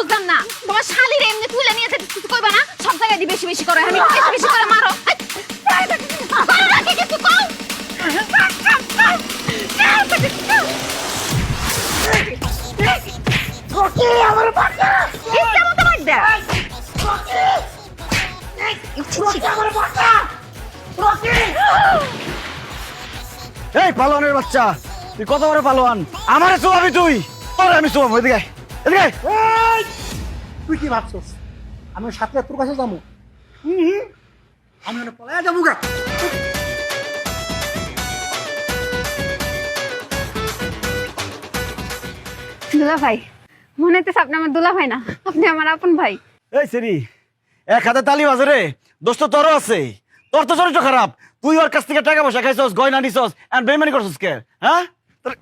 বুঝলাম না। তোমার শালির এমনি তুলে নিয়ে যেতে কিছু কইবা না? সব জায়গায় বেশি বেশি করে আমি বেশি বেশি করে মারো। এই, করো না কি কিছু কও? ইচ্ছা মতো মার এই পালোয়ানের বাচ্চা তুই কত বড় পালোয়ান? আমারে চুয়াবি তুই? আমি চুয়াবো এদিকে তুই কি ভাবছস? আমি সাথে তোর কাছে যাব। আমি ওখানে পলায় যাব গা। দুলা ভাই মনে হইতেছে আপনি আমার দুলা ভাই না আপনি আমার আপন ভাই। এই সেরি এক হাতে তালি বাজে রে। দোস্ত তোরও আছে। তোর তো চরিত্র খারাপ। তুই ওর কাছ থেকে টাকা পয়সা খাইছস গয়না নিছস আর বেমানি করছস কে? হ্যাঁ? তোর-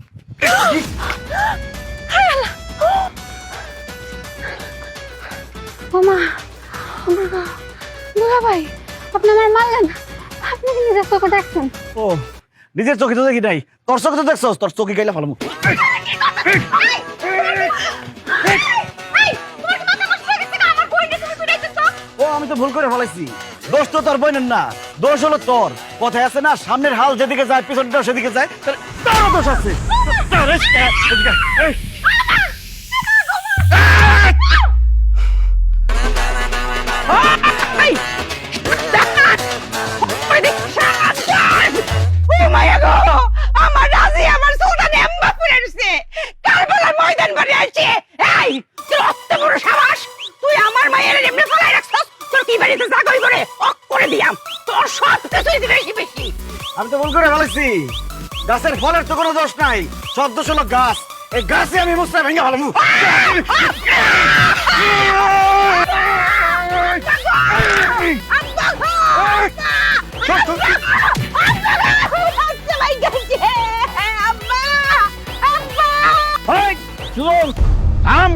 ওমা দুলা ভাই আপনি আমার মারলেন। আপনি কি নিজের চোখে দেখছেন। ও নিজের চোখে তো দেখি নাই। তোর চোখে তো দেখছস তোর চোখে গাইলে ভালো ও আমি তো ভুল করে ফেলাইছি। দোষ তো তোর বোনের না। দোষ হলো তোর। কথায় আছে না সামনের হাল যেদিকে যায় পিছনটাও সেদিকে যায়। তাহলে তোরও দোষ আছে। আমার মায়ের এমনি ফলাই রাখছস? তোর কি বাড়িতে জাগই করে অক করে দিয়াম। তোর সব কিছুই বেশি বেশি। আমি তো ভুল করে ফেলেছি। গাছের ফলের তো কোনো দোষ নাই। সব দোষ হলো গাছ। এই গাছে আমি মুস্তা ভেঙে ভালো শুনুন থাম।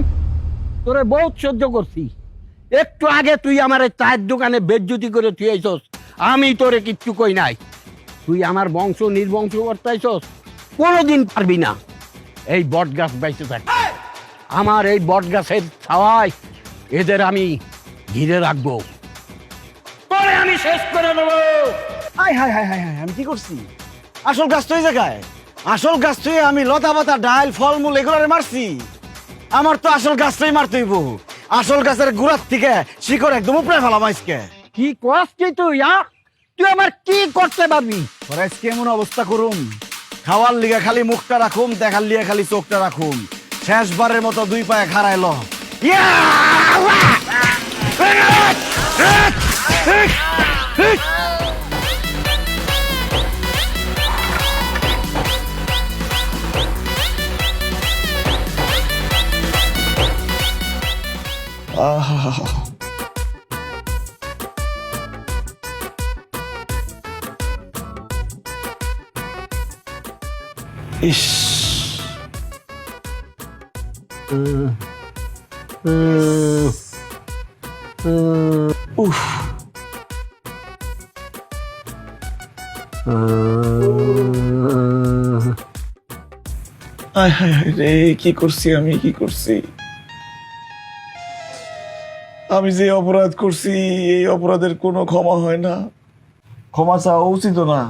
তোরে বহুত সহ্য করছি। একটু আগে তুই আমার এই চায়ের দোকানে বেজ্জুতি করে তুই আইসস। আমি তোরে কিচ্ছু কই নাই। তুই আমার বংশ নির্বংশ করতেছস কোনোদিন পারবি না। এই বট গাছ বাইতে থাক। আমার এই বট গাছের ছাওয়ায় এদের আমি ঘিরে রাখব। পরে আমি শেষ করে দেবো। Hi hi hi hi hi আমি কি করছি? আসল গাছ তো এই জায়গায়? আসল গাছ তুই আমি লতা পাতা ডাল ফলমূল এগুলোরে মারছি। আমার তো আসল গাছটাই মারতে হইব। আসল গাছের গুড়ার থেকে শিকড় একদম উপরে ফেলাম আজকে। কি করছ কি তুই তুই আমার কি করতে পারবি? তোরা আজকে এমন অবস্থা করুম। খাওয়ার লিগে খালি মুখটা রাখুম দেখার লিগে খালি চোখটা রাখুম। শেষবারের মতো দুই পায়ে খাড়াইল ইস উফ আয় হায় হায় রে কি করছি আমি কি করছি আমি যে অপরাধ করছি এই অপরাধের কোনো ক্ষমা হয় না। ক্ষমা চাওয়া উচিত না।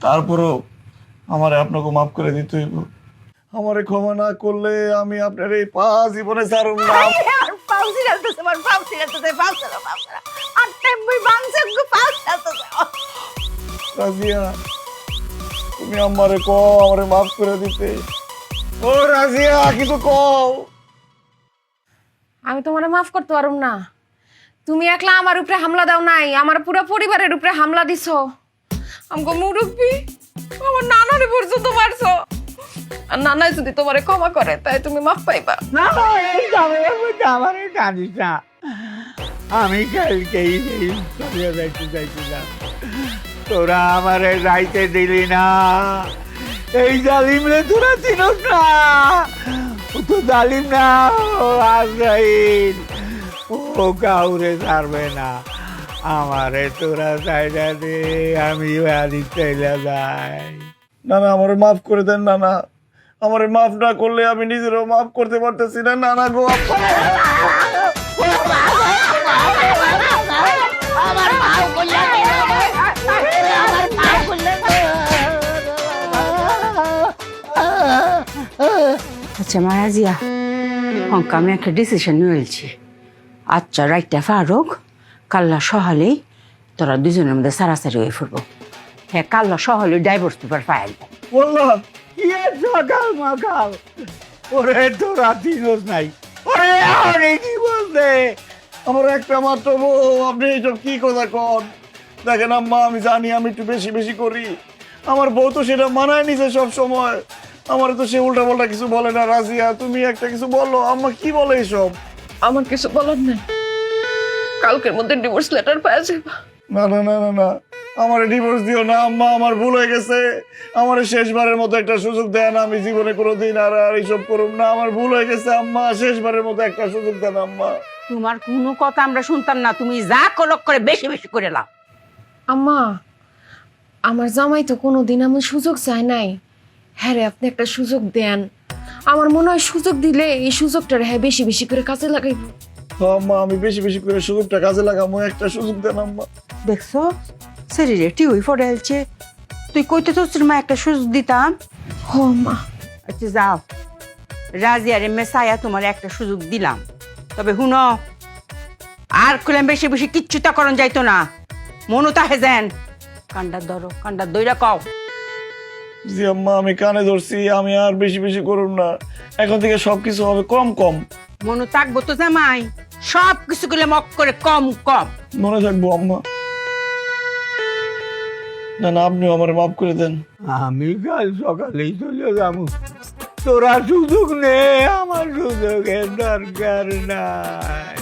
তারপরও আমারে আপনাকে মাফ করে দিতে হইব। আমারে ক্ষমা না করলে আমি আপনার এই পা জীবনে ছাড়ুন না। রাজিয়া তুমি আমারে কও আমারে মাফ করে দিতে। ও রাজিয়া কিছু কও। আমি তোমারে মাফ করতে পারুম না। তুমি একলা আমার উপরে হামলা দাও নাই, আমার পুরো পরিবারের উপরে হামলা দিছো। আমগো মুরব্বি, আমার নানারে পর্যন্ত মারছো। আর নানাই যদি তোমারে ক্ষমা করে, তাই তুমি মাফ পাইবা। না ঝামেলার আমার এই না। আমি কালকেই যাইতে চাইছিলাম। তোরা আমার যাইতে দিলি না। এই জালিম রে তোরা চিনস না। তো জালিম না ও আজরাইল। ও কাউরে ছাড়বে না। আমারে তোরা চাইলা দে আমি বাড়ি চাইলা যাই। না না আমারে মাফ করে দেন না না আমার মাফ না করলে আমি নিজেরও মাফ করতে পারতেছি না না না গো আচ্ছা মায়াজিয়া হংক আমি একটা ডিসিশন নিয়েছি। আচ্ছা রাইটটা ফারুক কাল্লা সহালেই তোরা দুজনের মধ্যে সারাসারি হয়ে ফুরবো। হ্যাঁ কাল্লা সহালে ডাইভোর্স পেপার ফাইল বলল কি সকাল মাকাল ওরে, তোরা দিনস নাই। ওরে, আরে, কি বলতে আমার একটা মাত্র বউ, আপনি এইসব কি কথা কন? দেখেন আম্মা, আমি জানি আমি একটু বেশি বেশি করি। আমার বউ তো সেটা মানায় নিছে সব সময় আমার তো সে উল্টা পাল্টা কিছু বলে না রাজিয়া তুমি একটা কিছু বলো আম্মা কি বলে এইসব আমার কিছু বলার নেই। কালকের মধ্যে ডিভোর্স লেটার পাওয়া যাবে। না না না না না। আমার ডিভোর্স দিও না আম্মা আমার ভুল হয়ে গেছে। আমার শেষবারের মতো একটা সুযোগ দেন আমি জীবনে কোনোদিন আর আর এইসব করুম না। আমার ভুল হয়ে গেছে আম্মা শেষবারের মতো একটা সুযোগ দেন আম্মা। তোমার কোনো কথা আমরা শুনতাম না তুমি যা কলক করে বেশি বেশি করে লাও। আম্মা আমার জামাই তো কোনো দিন এমন সুযোগ চায় নাই। হ্যাঁ রে আপনি একটা সুযোগ দেন। আমার মনে হয় সুযোগ দিলে এই সুযোগটার হ্যাঁ বেশি বেশি করে কাজে লাগাই। আম্মা আমি বেশি বেশি করে সুযোগটা কাজে লাগামো একটা সুযোগ দেন আম্মা। দেখছ? শরীরে টিউই ফোটাইছে তুই কইতে তো মা একটা সুযোগ দিতাম। হ মা আচ্ছা যাও। রাজিয়ারে মেসায়া তোমার একটা সুযোগ দিলাম। তবে হুনো আর খুলেন বেশি বেশি কিচ্ছু তা করন যাইতো না। মনু তাহে যেন। কান্ডার ধরো কান্ডার দইরা কও। জি আম্মা আমি কানে ধরছি আমি আর বেশি বেশি করুম না। এখন থেকে সবকিছু হবে কম কম। মনু থাকব তো জামাই। সব কিছু গুলো মক করে কম কম। মনে থাকব আম্মা। না না আপনিও আমার মাফ করে দেন। আমি কাল সকালেই চলে যাব। তোরা সুযোগ নে আমার সুযোগের দরকার নাই।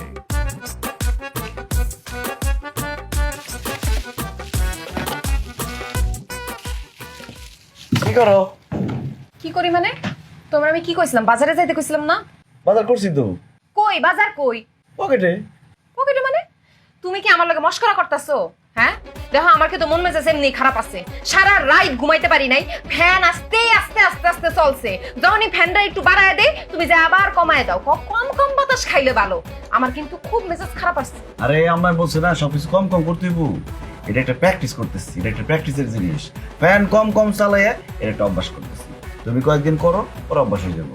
করো। কি করি মানে? তোমরা আমি কি কইছিলাম? বাজারে যাইতে কইছিলাম না? বাজার করছি তো। কই? বাজার কই? পকেটে। পকেটে মানে? তুমি কি আমার লগে মস্করা করতেছো? হ্যাঁ? দেখো আমার কিন্তু মন মেজাজ এমনি খারাপ আছে। সারা রাত ঘুমাইতে পারি নাই। ফ্যান আস্তে আস্তে আস্তে আস্তে চলছে। যখনই ফ্যানটা একটু বাড়ায় দেয় তুমি যে আবার কমায় দাও। কম কম বাতাস খাইলে ভালো। আমার কিন্তু খুব মেজাজ খারাপ আসছে আরে আমরা বলছি না সবকিছু কম কম করতে হইব। এটা একটা প্র্যাকটিস করতেছি এটা একটা প্র্যাকটিসের জিনিস। ফ্যান কম কম চালাইয়া এটা একটা অভ্যাস করতেছি। তুমি কয়েকদিন করো ওর অভ্যাস হয়ে যাব।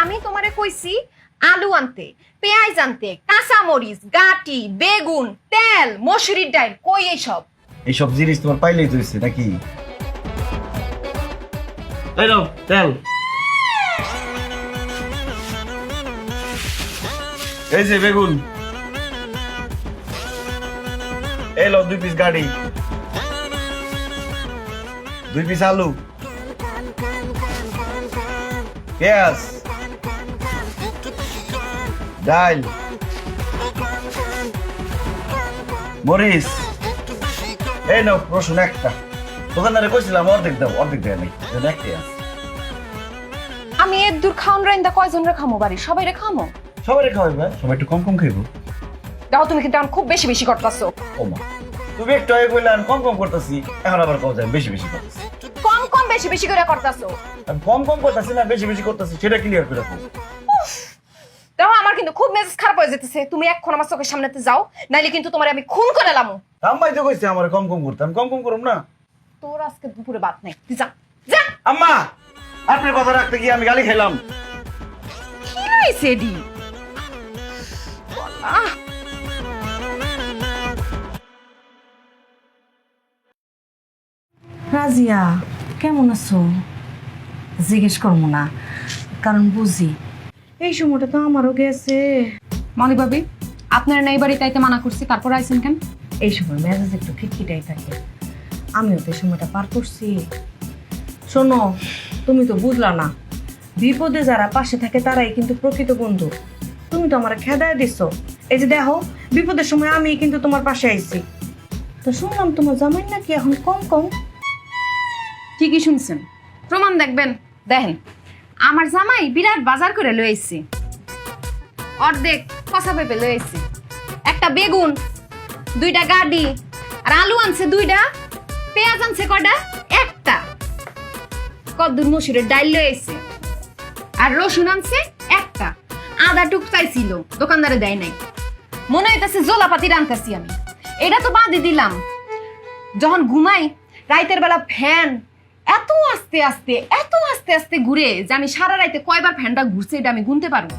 আমি তোমারে কইছি আলু আনতে পেঁয়াজ আনতে কাঁচা মরিচ গাটি বেগুন তেল মসুরির ডাল কই এই সব এইসব জিনিস তোমার পাইলেই তো হচ্ছে নাকি? এই নাও তেল। এই যে বেগুন। এই লো দুই পিস গাড়ি। দুই পিস আলু। পেঁয়াজ ডাল মরিচ। এই নাও রসুন একটা। দোকানদারে কইছিলাম অর্ধেক দাও অর্ধেক দেয় নাই। একটাই আছে। আমি এর দূর খাওন রাইন্দা কয়জন রে খামো বাড়ি? সবাই রে খামো সবাই খাওয়াই ভাই। সবাই একটু কম কম খাইবো। দেখো তুমি কিন্তু এখন খুব বেশি বেশি করতেছো। তুমি একটু আগে কম কম করতেছি এখন আবার কম যায় বেশি বেশি করতেছি। কম কম বেশি বেশি করে করতেছো। আমি কম কম করতেছি না বেশি বেশি করতেছি সেটা ক্লিয়ার করে রাখো দেখো আমার কিন্তু খুব মেজাজ খারাপ হয়ে যেতেছে। তুমি এখন আমার চোখের সামনেতে যাও নাইলে কিন্তু তোমার আমি খুন করে লামু। আম্মাই তো কইছে আমার কম কম করতে আমি কম কম করুম না। তোর আজকে দুপুরে বাদ নেই তুই যা যা। আম্মা আপনার কথা রাখতে গিয়ে আমি গালি খেলাম কি রয়েছে এডি? আহ রাজিয়া কেমন আছো? জিজ্ঞেস করব না কারণ বুঝি। এই সময়টা তো আমারও গেছে। মনি ভাবি আপনার নাই বাড়ি তাইতে মানা করছি তারপর আইছেন কেন? এই সময় মেজাজ একটু খিটখিটাই থাকে। আমিও তো এই সময়টা পার করছি। শোনো তুমি তো বুঝলা না বিপদে যারা পাশে থাকে তারাই কিন্তু প্রকৃত বন্ধু। তুমি তো আমার খেদায় দিচ্ছ এই যে দেখো বিপদের সময় আমি কিন্তু তোমার পাশে আইছি। তো শুনলাম তোমার জামাই নাকি এখন কম কম। ঠিকই শুনছেন। প্রমাণ দেখবেন, দেখেন, আমার জামাই বিরাট বাজার করে লয়ে আইছে। অর্ধেক কষা পেঁপে লয়ে আইছে। একটা বেগুন, দুইটা গাডি, আর আলু আনছে দুইটা, পেঁয়াজ আনছে কটা একটা। কদ্দুর মসুরের ডাইল লয়ে আইছে, আর রসুন আনছে একটা। আদা টুক চাইছিল দোকানদারে দেয় নাই। মনে হইতাছে জোলাপাতি রান্তাছি আমি। এটা তো বাদই দিলাম। যখন ঘুমাই, রাইতের বেলা ফ্যান এত আস্তে আস্তে এত আস্তে আস্তে ঘুরে যে আমি সারা রাইতে কয়বার ফ্যানটা ঘুরছে এটা আমি গুনতে পারব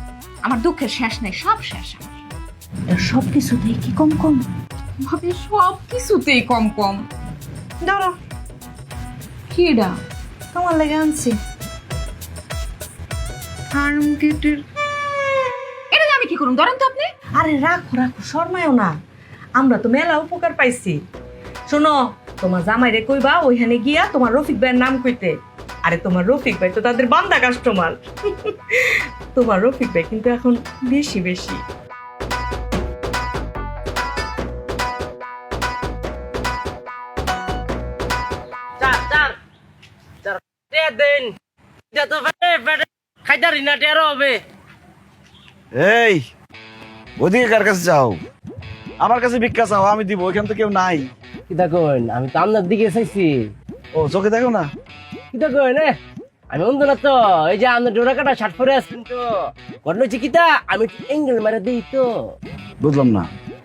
আমার দুঃখের শেষ নাই সব শেষ আমার। সব কিছুতেই কি কম কম? ভাবি সব কিছুতেই কম কম। দাঁড়া কি এটা? তোমার লেগে আনছি। ফার্ম গেটের এটা আমি কি করুন ধরেন তো আপনি। আরে রাখো রাখো শর্মায়ও না। আমরা তো মেলা উপকার পাইছি। শোনো তোমার জামাইরে কইবা ওইখানে গিয়া তোমার রফিক ভাইয়ের নাম কইতে। আরে তোমার রফিক ভাই তো তাদের বান্দা কাস্টমার তোমার রফিক ভাই কিন্তু এখন বেশি বেশি। এই ওদিকে কার কাছে যাও? আমার কাছে ভিক্ষা চাও আমি দিব ওইখান তো কেউ নাই। কিতা কইন আমি তো আপনার দিকে চাইছি। ও চোখে দেখো না? কইন এ আমি অন্ধ না তো। এই যে আপনার ডোরা কাটা শার্ট পরে আসছেন তো। ঘটনা হচ্ছে কিতা আমি এঙ্গেল মারা দিই তো। বুঝলাম না।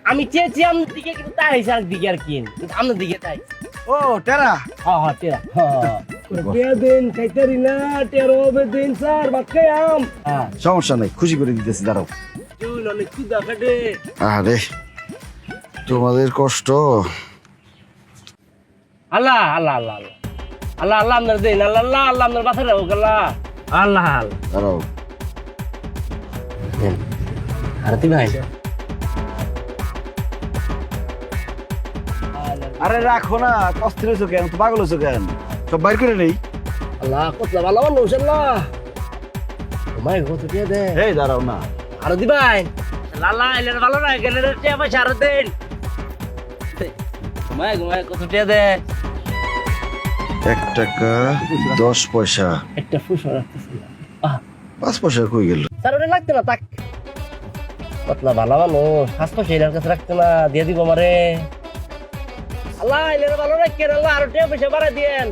আমি চেয়েছি আপনার দিকে কিন্তু তাই হয়েছে আর দিকে আর কি। আপনার দিকে তাই। ও টেরা? হ্যাঁ হ্যাঁ টেরা। খাইতারি না টেরো হবে দিন স্যার ভাত খাই আম। সমস্যা নাই খুশি করে দিতেছি দাঁড়াও। চুল অনেক ক্ষুদা কাটে। আরে তোমাদের কষ্ট। আল্লাহ আল্লাহ আল্লাহ আল্লাহ। আল্লাহ আল্লাহ আপনার দিন আল্লাহ আল্লাহ আল্লাহ আপনার বাসা রাখো আল্লাহ আল্লাহ। আল্লাহ আরতি ভাই। আরে রাখো না অস্থির হয়েছো কেন? তো পাগল হয়েছো কেন? সব বাইর করে নেই। আল্লাহ কত ভালো মানুষ আল্লাহ। তোমায় কত দিয়ে দে। এই দাঁড়াও না। আরতি ভাই। লালা এলের ভালো না গেলে টিয়া পয়সা আরও দেন। ঘুমায় ঘুমায় কত টিয়া দে। এক টাকা দশ পয়সা। একটা ফুসো রাখতেছি। আহ। পাঁচ পয়সা কই গেল? স্যার ওটা লাগতে না তাক। কতলা ভালো পাঁচ পয়সা এটার কাছে রাখতে না দিয়ে দিব মারে আল্লাহ এলের ভালো রাখেন আল্লাহ আরও পয়সা বাড়াই দিয়েন।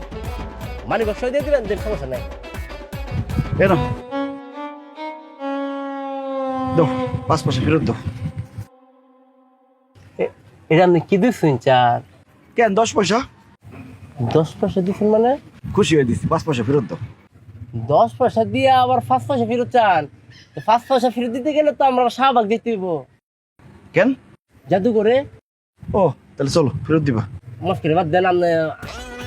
মানি বক্স দিয়ে দিবেন দেন সমস্যা নাই। কেন দাও পাঁচ পয়সা ফেরত দাও এ- এটা আপনি কি দিচ্ছেন চার? কেন দশ পয়সা? দশ পয়সা দিচ্ছেন মানে? খুশি হয়ে দিচ্ছি পাঁচ পয়সা ফেরত দাও। দশ পয়সা দিয়ে আবার পাঁচ পয়সা ফেরত চান। পাঁচ পয়সা ফেরত দিতে গেলে তো আমরা শাহবাগ দিতে হইব। কেন? জাদু করে ও তাহলে চলো ফেরত দিবা। মুশকিল বাদ দেন আপনি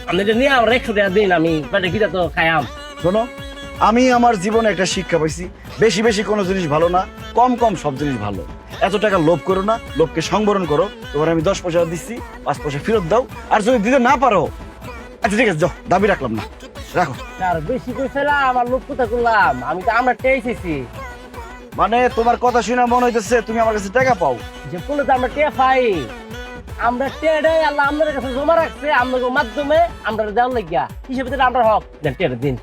আপনি এটা নিয়ে আমরা একশো টাকা দিন আমি পেটে গিয়ে তো খাইয়াম শোনো আমি আমার জীবনে একটা শিক্ষা পাইছি বেশি বেশি কোনো জিনিস ভালো না কম কম সব জিনিস ভালো। এত টাকা লোভ করো না লোভকে সংবরণ করো। তোমার আমি দশ পয়সা দিচ্ছি পাঁচ পয়সা ফেরত দাও আর যদি দিতে না পারো আচ্ছা ঠিক আছে যাও। দাবি রাখলাম না। রাখো। আর বেশি কইছে না আমার লোক কোথা করলাম? আমি তো আমরা টেয়েছি মানে তোমার কথা শুনে মনে হইতেছে তুমি আমার কাছে টাকা পাও। যে কোনো তো আমরা টেয়া পাই। আমরা টেয়ারে আল্লাহ আমাদের কাছে জমা রাখছে আমাদের মাধ্যমে আমরা দেওয়ার লাগিয়া। হিসেবে দিলে আমরা হক। দেন টেয়ারে দিন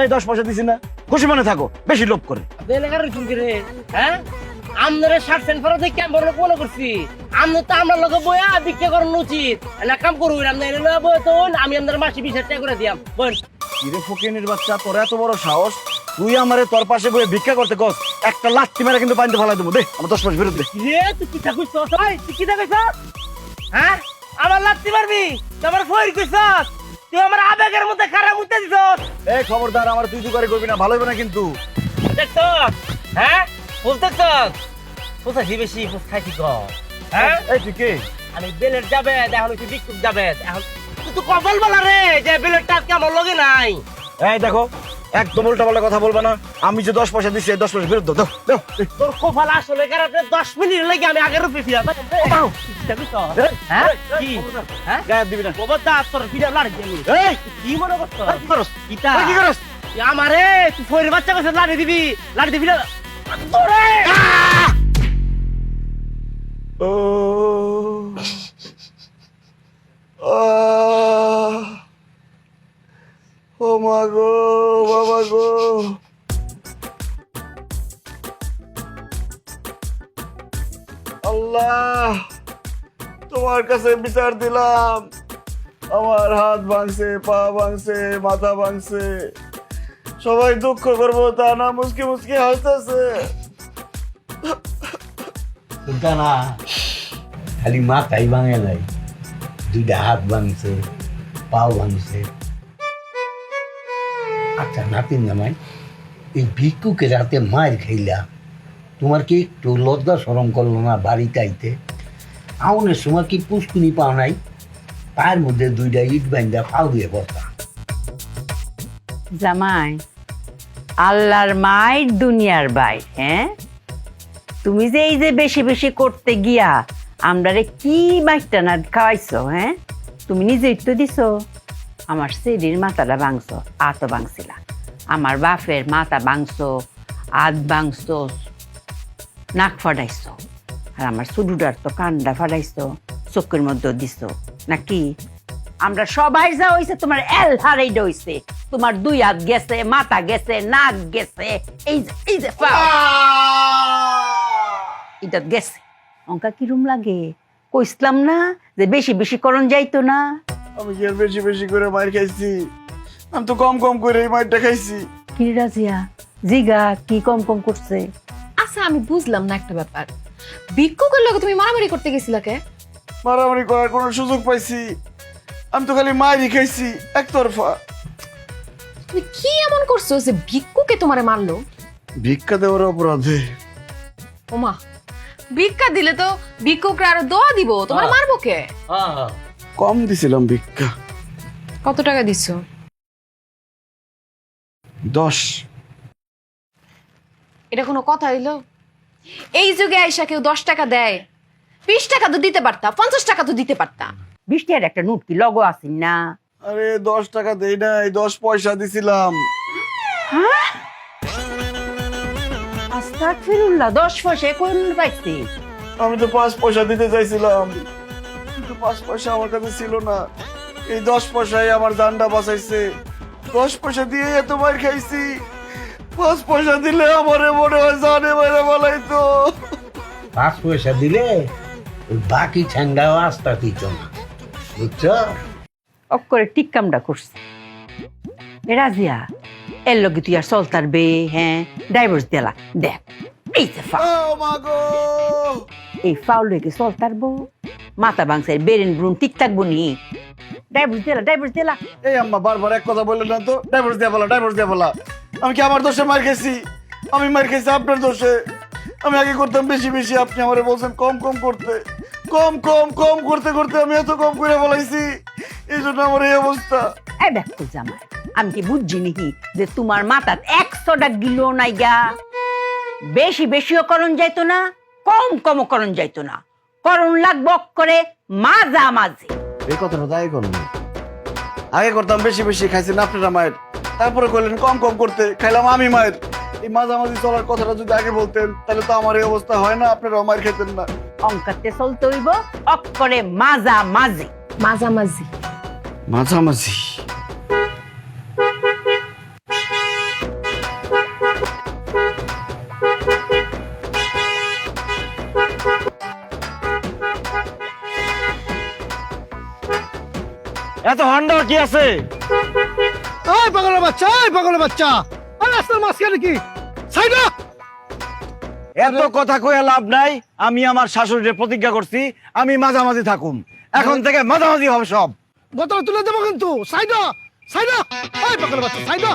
এই দশ পয়সা দিছি না। খুশি মনে থাকো বেশি লোভ করে। এলাকার রে? হ্যাঁ? আমনের সেন্ট ফেরত দিয়ে কেমন লোক মনে করছি। আমনে তো আমরা লোক বইয়া বিক্রি করানো উচিত। না কাম করুন আপনি এনে লয়ে তো আমি আপনার মাসে বিশ টাকা করে দিয়াম। বল কিরে ফকিনের বাচ্চা তোর এত বড় সাহস? তুই আমারে তোর পাশে বয়ে ভিক্ষা করতে কস একটা লাত্তি মেরে কিন্তু পানিতে ফেলাই দেবো। দে আমার দশ ফেরত দে রে তুই কি থাকুস তুই কি থাকুস হ্যাঁ? আমার লাত্তি মারবি? তোমার ফইর কইছ তুই আমার আবেগের মধ্যে খারাপ উঠতে দিছ এই খবরদার আমার তুই তুই করে করবি না ভালো হবে না কিন্তু। দেখছ হ্যাঁ? ফুল দেখছ কোথায় বেশি ফুল খাইছি ক হ্যাঁ? এই তুই কে? আমি বেলের যাবে এখন তুই বিক্ষুব যাবে এখন তুই তো কপাল বলা রে যে বেলের টাকা আমার লগে নাই? এই দেখো একদম উল্টা পাল্টা কথা বলবা না। আমি যে দশ পয়সা দিচ্ছি দশ পয়সা ফেরত দাও দাও দাও তোর কপাল আসলে কারণে দশ মিনিট লাগে আমি আগের রূপে ফিরা হ্যাঁ? কি? হ্যাঁ? গায়ে দিবি না। খবরদার তোর ফিরে লাড়ি দিবি এই। কি মনে করছ? কি আমারে তুই ফয়ের বাচ্চা কাছে লাড়ি দিবি লাড়ি দিবি না? তোরে! ও! ও মা গো, বাবা আল্লাহ, তোমার কাছে বিচার দিলাম। আমার হাত ভাঙছে, পা ভাঙছে, মাথা ভাঙছে। সবাই দুঃখ করব, তা না মুসকি মুসকি হাসতেছে। চিন্তা না খালি ভাঙে নাই। দুইটা হাত ভাঙছে, পাও ভাঙছে। আচ্ছা নাতিন জামাই, এই ভিক্ষুকে রাতে মায়ের খাইলা, তোমার কি একটু লজ্জা সরম করল না বাড়িতে আইতে? আউনের সময় কি পুষ্কুনি পাও নাই? পায়ের মধ্যে দুইটা ইট বাইন্দা পাও দিয়ে বসা। জামাই। আল্লাহর মায়ের দুনিয়ার বাই হ্যাঁ? তুমি যে এই যে বেশি বেশি করতে গিয়া আমরা রে কি বাইকটা না খাওয়াইছো হ্যাঁ? তুমি নিজেই তো দিছো। আমার সেরির মাথাটা ভাঙছো আতো ভাঙছিলা। আমার বাপের মাথা ভাঙছো আত ভাঙছো, নাক ফাটাইছো। আর আমার সুডুডার তো কান্ডা ফাটাইছো, চোখের মধ্যে দিছো। নাকি? আমরা সবাই যা হইছে তোমার এল হারাই হইছে তোমার দুই হাত গেছে মাথা গেছে নাক গেছে এই যে এই যে এটা গেছে। অঙ্কা কিরম লাগে? কইসলাম না যে বেশি বেশি করণ যাইতো না। আমি কি আর বেশি বেশি করে মার খাইছি? আমি তো কম কম করে মারটা খাইছি। কি রাজিয়া? জিগা কি কম কম করছে? আচ্ছা আমি বুঝলাম না একটা ব্যাপার। ভিক্ষুকের লগে তুমি মারামারি করতে গেছিলা কে? মারামারি করার কোনো সুযোগ পাইছি। আমি তো খালি মারই খাইছি একতরফা। তুমি কি এমন করছ যে ভিক্ষুকে তোমারে মারলো? ভিক্ষা দেওয়ার অপরাধে। ওমা ভিক্ষা দিলে তো ভিক্ষুকরা আরও দোয়া দিব তোমার মারবো কে? কম দিছিলাম ভিক্ষা। কত টাকা দিছো? দশ। এটা কোনো কথা হইল? এই যুগে আইসা কেউ দশ টাকা দেয় বিশ টাকা তো দিতে পারতা পঞ্চাশ টাকা তো দিতে পারতা। বৃষ্টি আর একটা নুটকি লগো আসিন না? আরে দশ টাকা দেই নাই দশ পয়সা দিছিলাম। আস্তাক ফিরুল্লাহ দশ পয়সা কোন পাইছি? আমি তো পাঁচ পয়সা দিতে চাইছিলাম কিন্তু পাঁচ পয়সা আমার কাছে ছিল না। এই দশ পয়সায় আমার দান্ডা বাঁচাইছে। দশ পয়সা দিয়ে এত মার খাইছি। পাঁচ পয়সা দিলে আমার মনে হয় জানে বাইরে বলাইতো পাঁচ পয়সা দিলে বাকি ঠ্যাঙ্গাও আস্তা দিত না বুঝছ? অক করে ঠিক কামটা করছে। রাজিয়া এর লগে তুই আর চলতার বে হ্যাঁ ডাইভোর্স দিলা দেখ এই যে এই ফাউল রেখে চলতার বউ। মাথা বাংসের বেরেন ব্রুন ঠিক থাকব নি। ডাইভোর্স দিলা ডাইভোর্স দিলা এই আম্মা বারবার এক কথা বললেন না তো? ডাইভোর্স দিয়ে বলা ডাইভোর্স দিয়ে বলা। আমি কি আমার দোষে মার খেয়েছি? আমি মার খেয়েছি আপনার দোষে। আমি আগে করতাম বেশি বেশি আপনি আমারে বলছেন কম কম করতে। কম কম কম করতে করতে আমি এত কম করে বলাইছি এই জন্য আমার এই অবস্থা। এই দেখো জামাই আমি কি বুঝছি নাকি যে তোমার মাথাত একশোটা গিলো নাই গা? বেশি বেশিও করণ যাইতো না কম কম করণ যাইতো না। করণ লাগবো করে মাজা মাঝে। এই কথাটা তাই করুন আগে করতাম বেশি বেশি খাইছেন আপনারা মায়ের। তারপরে করলেন কম কম করতে খাইলাম আমি মায়ের। এই মাঝামাঝি চলার কথাটা যদি আগে বলতেন তাহলে তো আমার এই অবস্থা হয় না আপনারাও মায়ের খেতেন না। অঙ্কাতে চলতে হইব অক্ষরে মাজা মাঝে মাঝামাঝি। মাঝামাঝি? এত হন্ডা কি আছে? এই পাগলের বাচ্চা এই পাগলের বাচ্চা। আর রাস্তার মাঝখানে কি? সাইডা এত কথা কয়ে লাভ নাই। আমি আমার শাশুড়ির প্রতিজ্ঞা করছি আমি মাঝামাঝি থাকুম। এখন থেকে মাঝামাঝি হবে সব। বোতল তুলে দেবো কিন্তু। সাইডা সাইডা এই পাগলের বাচ্চা সাইডা